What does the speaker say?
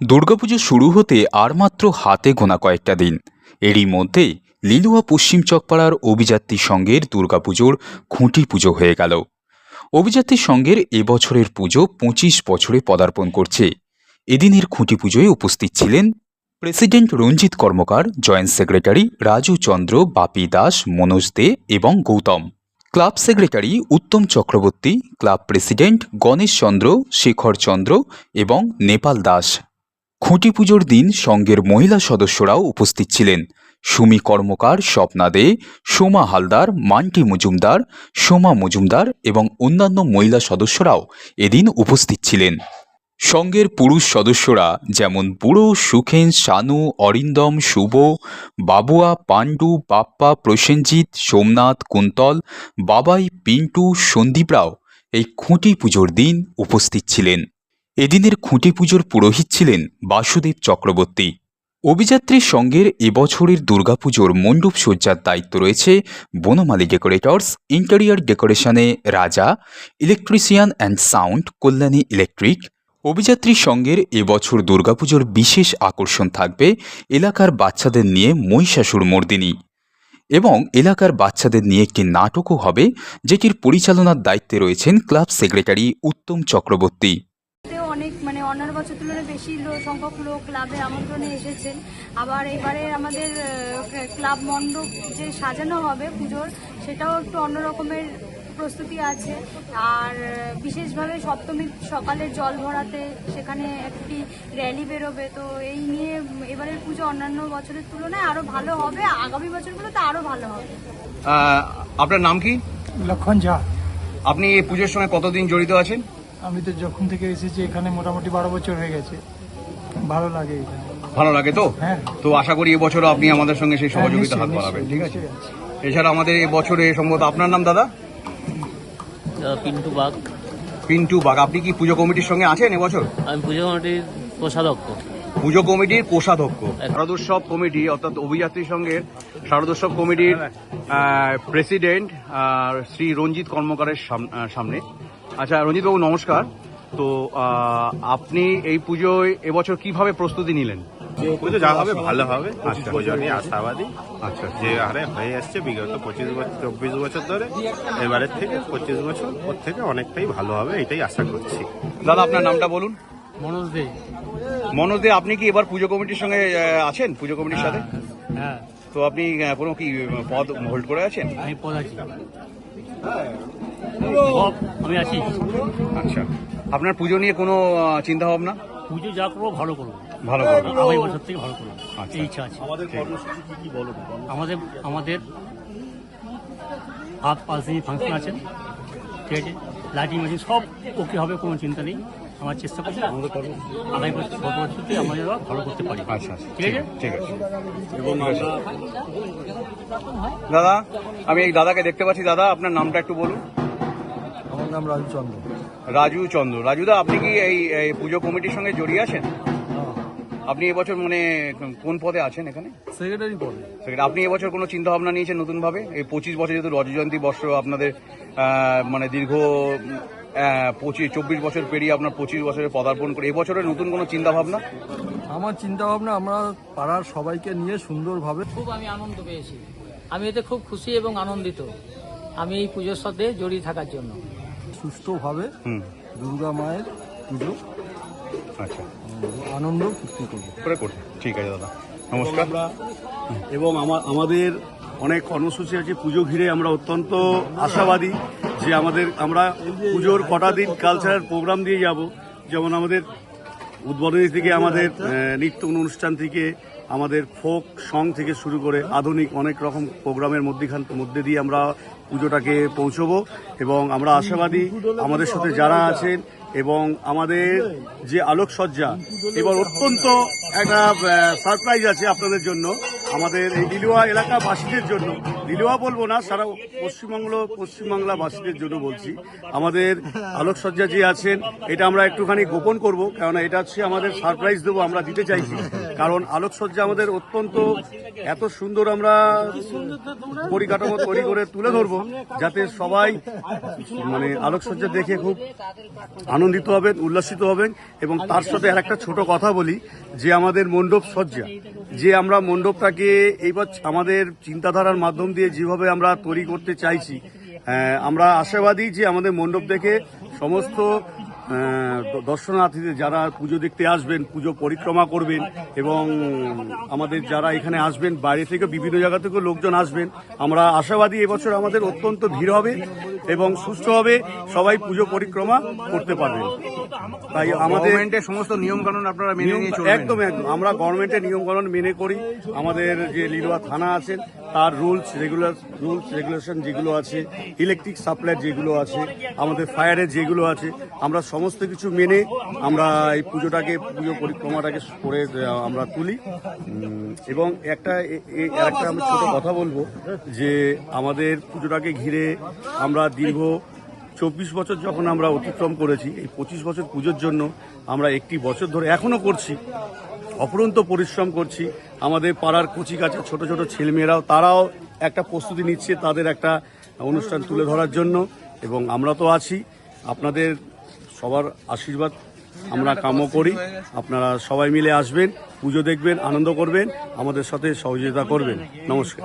দুর্গাপুজো শুরু হতে আর মাত্র হাতে গোনা কয়েকটা দিন। এরই মধ্যে লিলুয়া পশ্চিম চকপাড়ার অভিযাত্রী সঙ্গের দুর্গাপুজোর খুঁটি পুজো হয়ে গেল। অভিযাত্রী সঙ্গের এবছরের পুজো পঁচিশ বছরে পদার্পণ করছে। এদিনের খুঁটি পুজোয় উপস্থিত ছিলেন president Ranjit Karmakar, joint secretary Raju Chandra, Bapi Das, Manoj De এবং Gautam. Club secretary Uttam Chakraborty, club president Ganesh Chandra, Shekhar Chandra এবং নেপাল দাস। খুঁটি পুজোর দিন সঙ্গের মহিলা সদস্যরাও উপস্থিত ছিলেন। সুমি কর্মকার, স্বপ্না দে, সোমা হালদার, মান্টি মজুমদার, সোমা মজুমদার এবং অন্যান্য মহিলা সদস্যরাও এদিন উপস্থিত ছিলেন। সঙ্গের পুরুষ সদস্যরা যেমন বুড়ো, সুখেন, শানু, অরিন্দম, শুভ, বাবুয়া, পাণ্ডু, বাপ্পা, প্রসেনজিৎ, সোমনাথ, কুন্তল, বাবাই, পিন্টু, সন্দীপরাও এই খুঁটি পুজোর দিন উপস্থিত ছিলেন। এদিনের খুঁটি পুজোর পুরোহিত ছিলেন বাসুদেব চক্রবর্তী। অভিযাত্রীর সঙ্গের এবছরের দুর্গাপুজোর মণ্ডপ সজ্জার দায়িত্ব রয়েছে বনমালী ডেকোরেটর্স, interior ডেকোরেশনে Raja, electrician and sound, Kalyani electric. অভিযাত্রী সঙ্গের এবছর দুর্গাপুজোর বিশেষ আকর্ষণ থাকবে এলাকার বাচ্চাদের নিয়ে মহিষাসুর মর্দিনী। এবং এলাকার বাচ্চাদের নিয়ে একটি নাটকও হবে, যেটির পরিচালনার দায়িত্বে রয়েছেন ক্লাব সেক্রেটারি উত্তম চক্রবর্তী। অন্যান্য বছর তুলনায় বেশি লোক সংখ্যক লোক ক্লাবে আমন্ত্রণে এসেছেন। আবার এবারে আমাদের ক্লাব মণ্ডপ যে সাজানো হবে পুজোর সেটাও একটু অন্য রকমের প্রস্তুতি আছে। আর বিশেষভাবে সপ্তমীর সকালে জল ভরাতে সেখানে একটি র্যালি বেরোবে। তো এই নিয়ে এবারের পুজো অন্যান্য বছরের তুলনায় আরও ভালো হবে। আগামী বছরগুলোতে আরও ভালো হবে। আপনার নাম কি? লক্ষণ ঝা। আপনি এই পুজোর সঙ্গে কতদিন জড়িত আছেন? আমি তো যখন থেকে এসেছি এখানে মোটামুটি বারো বছর হয়ে গেছে। ভালো লাগে এখানে ভালো লাগে তো? হ্যাঁ। তো আশা করি এবছরও আপনি আমাদের সঙ্গে সেই সহযোগিতা হ্যাঁ, হাত নিশ্চয়ই, বাড়াবেন ঠিক আছে? এছাড়া আমাদের এবছরে সম্ভবত আপনার নাম দাদা? পিন্টু বাঘ। পিন্টু বাঘ। আপনি কি পুজো কমিটির সঙ্গে আছেন এবছর? আমি পুজো কমিটির কোষাধ্যক্ষ। পুজো কমিটির কোষাধ্যক্ষ। শারদোৎসব কমিটি অর্থাৎ অভিযাত্রী সংঘের শারদোৎসব কমিটির প্রেসিডেন্ট শ্রী রঞ্জিত কর্মকারের সাম- সামনে। আচ্ছা রঞ্জিতবাবু নমস্কার। তো আপনি এই পুজোয় এবছর কীভাবে প্রস্তুতি নিলেন? পুজো যা হবে ভালো হবে। পুজো নিয়ে আশাবাদী। আচ্ছা যে হারে হয়ে আসছে বিগত পঁচিশ বছর চব্বিশ বছর ধরে এবারের থেকে পঁচিশ বছর ওর থেকে অনেকটাই ভালো হবে এটাই আশা করছি। দাদা আপনার নামটা বলুন। মনোজ দে। মনোজ দে আপনি কি এবার পুজো কমিটির সঙ্গে আছেন পুজো কমিটির সাথে? হ্যাঁ তো আপনি কোনো কি পদ হোল্ড করে আছেন? আমি পদ আছি। আমি আছি। আচ্ছা। আপনার পুজো নিয়ে কোনো চিন্তা ভাবনা? পুজো যা করব ভালো করব। ভালো আগামী বছর থেকে ভালো করব। আচ্ছা। এই ইচ্ছা আছে। আমাদের আমাদের হাত পাঁচ দিন ফাংশন আছে। ঠিক আছে? লাইটিং মাইটিং সব ওকে হবে কোনো চিন্তা নেই। আমার চেষ্টা করছি আগামী বছর গত বছর থেকে আমাদের আবার ভালো করতে পারি। আচ্ছা আচ্ছা ঠিক আছে? ঠিক আছে। এবং দাদা আমি এই দাদাকে দেখতে পাচ্ছি। দাদা আপনার নামটা একটু বলুন। আমার নাম রাজু চন্দ্র। রাজু চন্দ্র। রাজুদা আপনি কি এই এই পুজো কমিটির সঙ্গে জড়িয়ে আছেন? আপনি এবছর মানে কোন পদে আছেন এখানে? সেক্রেটারি পদে। সেক্ষেত্রে আপনি এবছর কোনো চিন্তা ভাবনা নিয়েছেন নতুন ভাবে এই পঁচিশ বছর যেহেতু রজজয়ন্তী বর্ষ আপনাদের মানে দীর্ঘ পঁচিশ চব্বিশ বছর পেরিয়ে আপনার পঁচিশ বছরে পদার্পণ করে এবছরের নতুন কোনো চিন্তা ভাবনা আমার চিন্তা ভাবনা আমরা পাড়ার সবাইকে নিয়ে সুন্দরভাবে খুব আমি আনন্দ পেয়েছি। আমি এতে খুব খুশি এবং আনন্দিত। আমি এই পুজোর সাথে জড়িয়ে থাকার জন্য। সুস্থভাবে দুর্গা মায়ের পুজো। আচ্ছা। আনন্দ ফুর্তি করব। ঠিক আছে দাদা। নমস্কার। এবং আমা- আমাদের অনেক কর্মসূচি আছে। পুজো ঘিরে আমরা অত্যন্ত আশাবাদী। যে আমাদের, আমরা পুজোর কটা দিন কালচারাল প্রোগ্রাম দিয়ে যাব। যেমন আমাদের উদ্বোধনী থেকে আমাদের নৃত্য অনুষ্ঠান থেকে আমাদের ফোক সং থেকে শুরু করে আধুনিক অনেক রকম প্রোগ্রামের মধ্যেখান, মধ্যে দিয়ে আমরা পুজোটাকে পৌঁছবো এবং আমরা আশাবাদী আমাদের সাথে যারা আছেন এবং আমাদের যে আলোকসজ্জা, এবার অত্যন্ত একটা সারপ্রাইজ আছে আপনাদের জন্য। আমাদের এই লিলুয়া এলাকাবাসীদের জন্য, লিলুয়া বলব না, সারা পশ্চিমবঙ্গ পশ্চিমবাংলাবাসীদের জন্য বলছি। আমাদের আলোকসজ্জা যে আছেন, এটা আমরা একটুখানি গোপন করব, কেননা এটা হচ্ছে আমাদের সারপ্রাইজ দেবো, আমরা দিতে চাইছি। কারণ আলোকসজ্জা আমাদের অত্যন্ত এত সুন্দর আমরা পরিকাঠামো তৈরি করে তুলে ধরবো যাতে সবাই মানে আলোকসজ্জা দেখে খুব আনন্দিত হবেন উল্লাসিত হবেন। এবং তার সাথে আর একটা ছোট কথা বলি যে আমাদের মণ্ডপ সজ্জা যে আমরা মণ্ডপটাকে এইবার আমাদের চিন্তাধারার মাধ্যম দিয়ে যেভাবে আমরা তৈরি করতে চাইছি আহ, আমরা আশাবাদী যে আমাদের মণ্ডপ দেখে সমস্ত দর্শনার্থীদের যারা পুজো দেখতে আসবেন পুজো পরিক্রমা করবেন এবং আমাদের যারা এখানে আসবেন বাইরে থেকে বিভিন্ন জায়গা থেকে লোকজন আসবেন আমরা আশাবাদী এবছর আমাদের অত্যন্ত ভিড় হবে এবং সুষ্ঠুভাবে সবাই পুজো পরিক্রমা করতে পারবেন। তাই আমাদের সমস্ত নিয়ম কানুন আপনারা মেনে একদম একদম। আমরা গভর্নমেন্টের নিয়মকানুন মেনে করি। আমাদের যে লিলুয়া থানা আছেন তার রুলস রেগুলার রুলস রেগুলেশন যেগুলো আছে ইলেকট্রিক সাপ্লাই যেগুলো আছে, আমাদের ফায়ারের যেগুলো আছে, আমরা সমস্ত কিছু মেনে আমরা এই পুজোটাকে, পুজো পরিক্রমাটাকে করে আমরা তুলি। এবং একটা একটা আমি ছোট কথা বলব যে আমাদের পুজোটাকে ঘিরে আমরা দীর্ঘ চব্বিশ বছর যখন আমরা অতিক্রম করেছি, এই পঁচিশ বছর পুজোর জন্য আমরা একটি বছর ধরে এখনও করছি। অপরন্ত পরিশ্রম করছি। আমাদের পাড়ার কচি কাছে ছোট ছোট ছেলেমেয়েরাও, তারাও একটা প্রস্তুতি নিচ্ছে তাদের একটা অনুষ্ঠান তুলে ধরার জন্য এবং আমরা তো আছি। আপনাদের সবার আশীর্বাদ আমরা কামও করি। আপনারা সবাই মিলে আসবেন, পুজো দেখবেন, আনন্দ করবেন, আমাদের সাথে সহযোগিতা করবেন। নমস্কার।